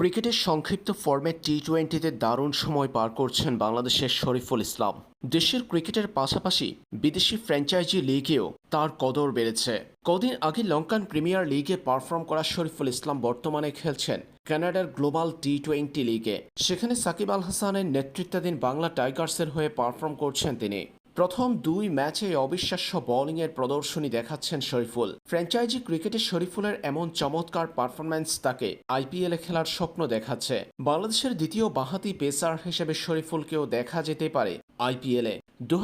ক্রিকেটের সংক্ষিপ্ত ফর্মে টি টোয়েন্টিতে দারুণ সময় পার করছেন বাংলাদেশের শরীফুল ইসলাম। দেশের ক্রিকেটের পাশাপাশি বিদেশি ফ্র্যাঞ্চাইজি লিগেও তার কদর বেড়েছে। কদিন আগে লঙ্কান প্রিমিয়ার লিগে পারফর্ম করা শরীফুল ইসলাম বর্তমানে খেলছেন কানাডার গ্লোবাল টি টোয়েন্টি লিগে। সেখানে সাকিব আল হাসানের নেতৃত্বাধীন বাংলা টাইগার্সের হয়ে পারফর্ম করছেন তিনি। প্রথম দুই ম্যাচে অবিশ্বাস্য বোলিংয়ের প্রদর্শনী দেখাচ্ছেন শরীফুল। ফ্র্যাঞ্চাইজি ক্রিকেটে শরীফুলের এমন চমৎকার পারফরম্যান্স তাকে আইপিএলে খেলার স্বপ্ন দেখাচ্ছে। বাংলাদেশের দ্বিতীয় বাহাতি পেসার হিসেবে শরীফুলকেও দেখা যেতে পারে আইপিএলে। দু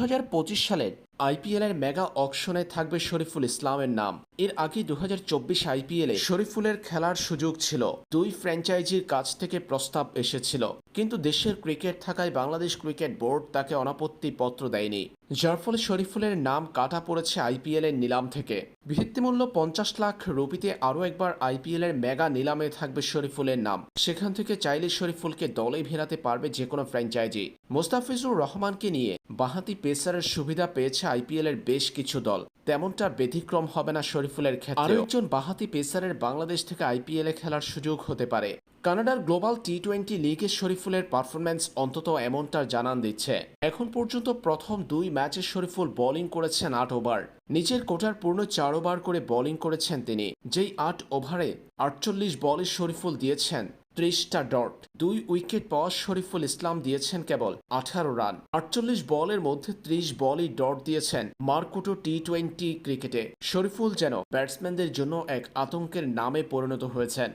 সালের আইপিএলের মেগা অকশনে থাকবে শরীফুল ইসলামের নাম। এর আগে দুহাজার চব্বিশ আইপিএলে শরীফুলের খেলার সুযোগ ছিল। দুই ফ্র্যাঞ্চাইজির কাছ থেকে প্রস্তাব এসেছিল। কিন্তু দেশের ক্রিকেট থাকায় বাংলাদেশ ক্রিকেট বোর্ড তাকে অনাপত্তি পত্র দেয়নি। যার ফলে শরীফুলের নাম কাটা পড়েছে আইপিএল এর নিলাম থেকে। ভিত্তিমূল্য পঞ্চাশ লাখ রুপিতে আরও একবার আইপিএল এর মেগা নিলামে থাকবে শরীফুলের নাম। সেখান থেকে চাইলে শরীফুলকে দলে ভেরাতে পারবে যে কোনো ফ্র্যাঞ্চাইজি। মোস্তাফিজুর রহমানকে নিয়ে বাহাতি পেসারের সুবিধা পেয়েছে আইপিএল এর বেশ কিছু দল। তেমনটা ব্যতিক্রম হবে না শরীফুলের ক্ষেত্রে আরও একজন বাহাতি পেসারের বাংলাদেশ থেকে আইপিএলে খেলার সুযোগ হতে পারে। কানাডার গ্লোবাল টি টোয়েন্টি লিগে শরীফুলের পারফরম্যান্স অন্তত এমনটার জানান দিচ্ছে। এখন পর্যন্ত প্রথম দুই ম্যাচে শরীফুল বোলিং করেছেন আট ওভার। নিজের কোটার পূর্ণ চার ওভার করে বোলিং করেছেন তিনি। যেই আট ওভারে আটচল্লিশ বলে শরীফুল দিয়েছেন। ত্রিশটা ডট। দুই উইকেট পাওয়া শরীফুল ইসলাম দিয়েছেন কেবল আঠারো রান। আটচল্লিশ বলের মধ্যে ত্রিশ বলই ডট দিয়েছেন মার্কুটো টি টোয়েন্টি ক্রিকেটে। শরীফুল যেন ব্যাটসম্যানদের জন্য এক আতঙ্কের নামে পরিণত হয়েছেন।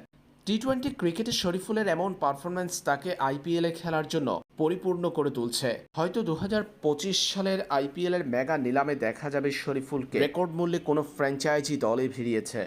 টি টোয়েন্টি ক্রিকেটে শরীফুলের এমন পারফরম্যান্স তাকে আইপিএলে খেলার জন্য পরিপূর্ণ করে তুলছে। হয়তো দু হাজার পঁচিশ সালের আইপিএলের মেগা নিলামে দেখা যাবে শরীফুলকে। রেকর্ড মূল্যে কোনো ফ্র্যাঞ্চাইজি দলে ভিড়িয়েছে।